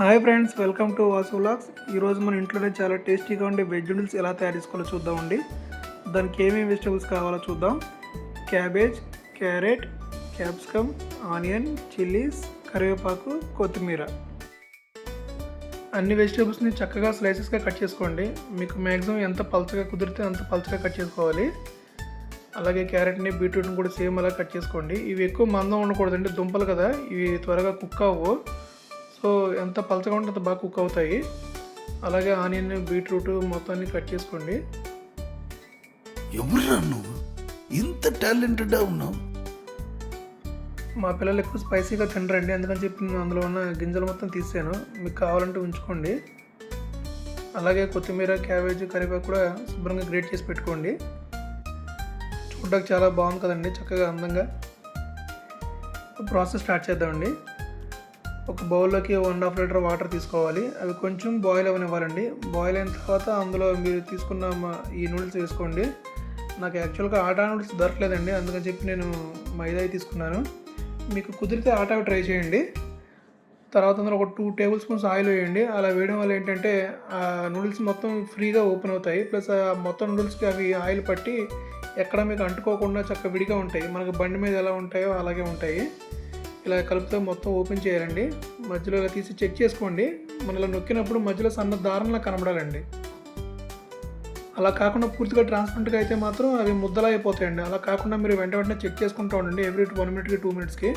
Hi friends welcome to Vasu vlogs. ఈరోజు మన ఇంట్లోనే చాలా టేస్టీగా ఉండే వెజ్ నూడిల్స్ ఎలా తయారు చేసుకోవాలో చూద్దామండి. దానికి ఏమేమి వెజిటబుల్స్ కావాలో చూద్దాం. Cabbage carrot capsicum onion chillies కరివేపాకు కొత్తిమీర. అన్ని వెజిటేబుల్స్ని చక్కగా స్లైసెస్గా కట్ చేసుకోండి. మీకు మ్యాక్సిమం ఎంత పల్చగా కుదిరితే అంత పల్చగా కట్ చేసుకోవాలి. అలాగే క్యారెట్ని బీట్రూట్ని కూడా సేమ్ అలా కట్ చేసుకోండి. ఇవి ఎక్కువ మందం ఉండకూడదండి దుంపలు కదా. ఇవి త్వరగా కుక్ అవ్వవు సో ఎంత పలచగా ఉంటే అంత బాగా కుక్ అవుతాయి. అలాగే ఆనియన్ బీట్రూట్ మొత్తాన్ని కట్ చేసుకోండి. ఎవరురా నువ్వు? ఇంత టాలెంటెడ్గా ఉన్నావు. మా పిల్లలు ఎక్కువ స్పైసీగా తినరండి. అందుకని చెప్పి నేను అందులో ఉన్న గింజలు మొత్తం తీసాను మీకు కావాలంటే ఉంచుకోండి. అలాగే కొత్తిమీర క్యాబేజ్ కరివేపాకు కూడా శుభ్రంగా గ్రేట్ చేసి పెట్టుకోండి. చూడడానికి చాలా బాగుంది కదండి చక్కగా అందంగా. ప్రాసెస్ స్టార్ట్ చేద్దామండి. ఒక బౌల్లోకి వన్ హాఫ్ లీటర్ వాటర్ తీసుకోవాలి. అవి కొంచెం బాయిల్ అవ్వనివ్వాలండి బాయిల్ అయిన తర్వాత అందులో మీరు తీసుకున్న ఈ నూడిల్స్ వేసుకోండి. నాకు యాక్చువల్గా ఆటా నూడిల్స్ దొరకలేదండి. అందుకని చెప్పి నేను మైదా తీసుకున్నాను. మీకు కుదిరితే ఆటా ట్రై చేయండి. తర్వాత అందులో ఒక టూ టేబుల్ స్పూన్స్ ఆయిల్ వేయండి. అలా వేయడం వల్ల ఏంటంటే ఆ నూడిల్స్ మొత్తం ఫ్రీగా ఓపెన్ అవుతాయి. ప్లస్ ఆ మొత్తం నూడిల్స్కి అవి ఆయిల్ పట్టి ఎక్కడ మీకు అంటుకోకుండా చక్కగా విడిగా ఉంటాయి. మనకు బండి మీద ఎలా ఉంటాయో అలాగే ఉంటాయి. ఇలా కలుపుతో మొత్తం ఓపెన్ చేయాలండి. మధ్యలో ఇలా తీసి చెక్ చేసుకోండి. మన ఇలా నొక్కినప్పుడు మధ్యలో సన్న దారంలా కనబడాలండి. అలా కాకుండా పూర్తిగా ట్రాన్స్పరెంట్గా అయితే మాత్రం అవి ముద్దలా అయిపోతాయండి. అలా కాకుండా మీరు వెంట వెంటనే చెక్ చేసుకుంటూ ఉండండి. ఎవ్రీ వన్ మినిట్కి టూ మినిట్స్కి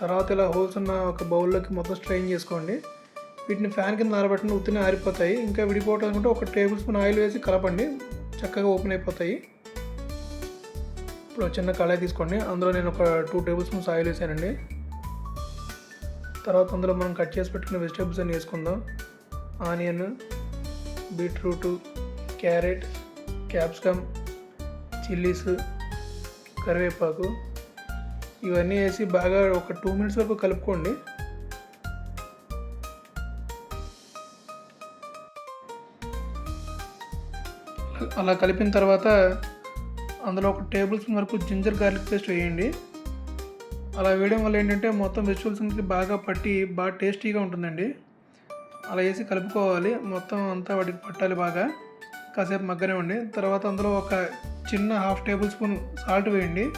తర్వాత ఇలా హోల్స్ ఉన్న ఒక బౌల్లోకి మొత్తం స్ట్రెయిన్ చేసుకోండి. వీటిని ఫ్యాన్ కింద ఆరబెట్టండి ఉత్తినే ఆరిపోతాయి. ఇంకా విడిపోవటం అనుకుంటే ఒక టేబుల్ స్పూన్ ఆయిల్ వేసి కలపండి. చక్కగా ఓపెన్ అయిపోతాయి. ఇప్పుడు ఒక చిన్న కళాయి తీసుకోండి. అందులో నేను ఒక టూ టేబుల్ స్పూన్స్ ఆయిల్ వేసానండి. తర్వాత అందులో మనం కట్ చేసి పెట్టుకున్న వెజిటేబుల్స్ అన్ని వేసుకుందాం. Onion beetroot carrot capsicum chillies కరివేపాకు. ఇవన్నీ వేసి బాగా ఒక టూ మినిట్స్ వరకు కలుపుకోండి. అలా కలిపిన తర్వాత అందులో ఒక టేబుల్ స్పూన్ వరకు జింజర్ గార్లిక్ పేస్ట్ వేయండి. అలా వేయడం వల్ల ఏంటంటే మొత్తం వెజిటబుల్స్కి బాగా పట్టి బాగా టేస్టీగా ఉంటుందండి. అలా వేసి కలుపుకోవాలి. మొత్తం అంతా వాటికి పట్టాలి బాగా. కాసేపు మగ్గనివ్వండి. తర్వాత అందులో ఒక చిన్న హాఫ్ టేబుల్ స్పూన్ సాల్ట్ వేయండి.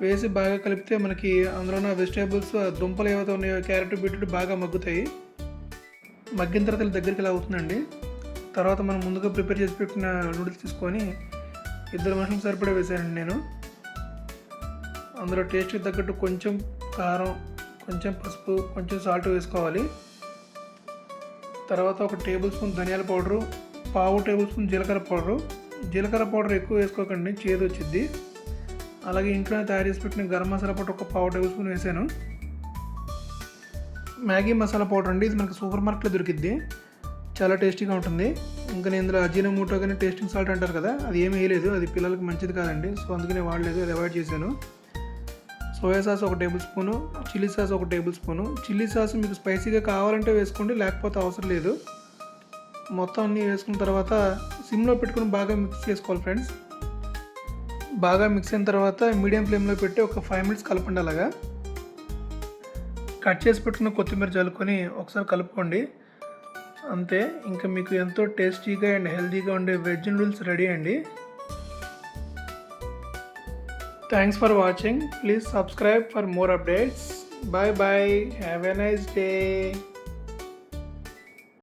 వేసి బాగా కలిపితే మనకి అందులో ఉన్న వెజిటేబుల్స్ దుంపలు ఏవైతే ఉన్నాయో క్యారెట్ బీట్రూట్ బాగా మగ్గుతాయి. మగ్గిన తర్వాత దగ్గరికి ఇలా అవుతుందండి. తర్వాత మనం ముందుగా ప్రిపేర్ చేసి పెట్టిన నూడిల్స్ తీసుకొని ఇద్దరు మనుషులకు సరిపడా వేసానండి నేను. అందులో టేస్ట్కి తగ్గట్టు కొంచెం కారం కొంచెం పసుపు కొంచెం సాల్ట్ వేసుకోవాలి. తర్వాత ఒక టేబుల్ స్పూన్ ధనియాల పౌడరు పావు టేబుల్ స్పూన్ జీలకర్ర పౌడరు. జీలకర్ర పౌడర్ ఎక్కువ వేసుకోకండి చేదు వచ్చింది అలాగే ఇంట్లోనే తయారు చేసి పెట్టిన గరం మసాలా పౌడర్ ఒక పావు టేబుల్ స్పూన్ వేసాను. మ్యాగీ మసాలా పౌడర్ అండి ఇది మనకు సూపర్ మార్కెట్లో దొరికిద్ది. చాలా టేస్టీగా ఉంటుంది. ఇంకా నేను ఇందులో అజీనమూటో కానీ టేస్టింగ్ సాల్ట్ అంటారు కదా అది ఏమీ వేయలేదు. అది పిల్లలకి మంచిది కాదండి. సో అందుకనే వాడలేదు అది అవాయిడ్ చేశాను. సోయా సాస్ ఒక టేబుల్ స్పూను చిల్లీ సాస్ ఒక టేబుల్ స్పూను. చిల్లీ సాస్ మీకు స్పైసీగా కావాలంటే వేసుకోండి లేకపోతే అవసరం లేదు. మొత్తం అన్నీ వేసుకున్న తర్వాత సిమ్లో పెట్టుకుని బాగా మిక్స్ చేసుకోవాలి ఫ్రెండ్స్. బాగా మిక్స్ అయిన తర్వాత మీడియం ఫ్లేమ్లో పెట్టి ఒక ఫైవ్ మినిట్స్ కలపండి అలాగా. కట్ చేసి పెట్టుకున్న కొత్తిమీర చల్లుకొని ఒకసారి కలుపుకోండి. అంతే ఇంకా మీకు ఎంతో టేస్టీగా అండ్ హెల్తీగా ఉండే వెజ్ నూడిల్స్ రెడీ అండి. Thanks for watching. Please subscribe for more updates. Bye bye. Have a nice day.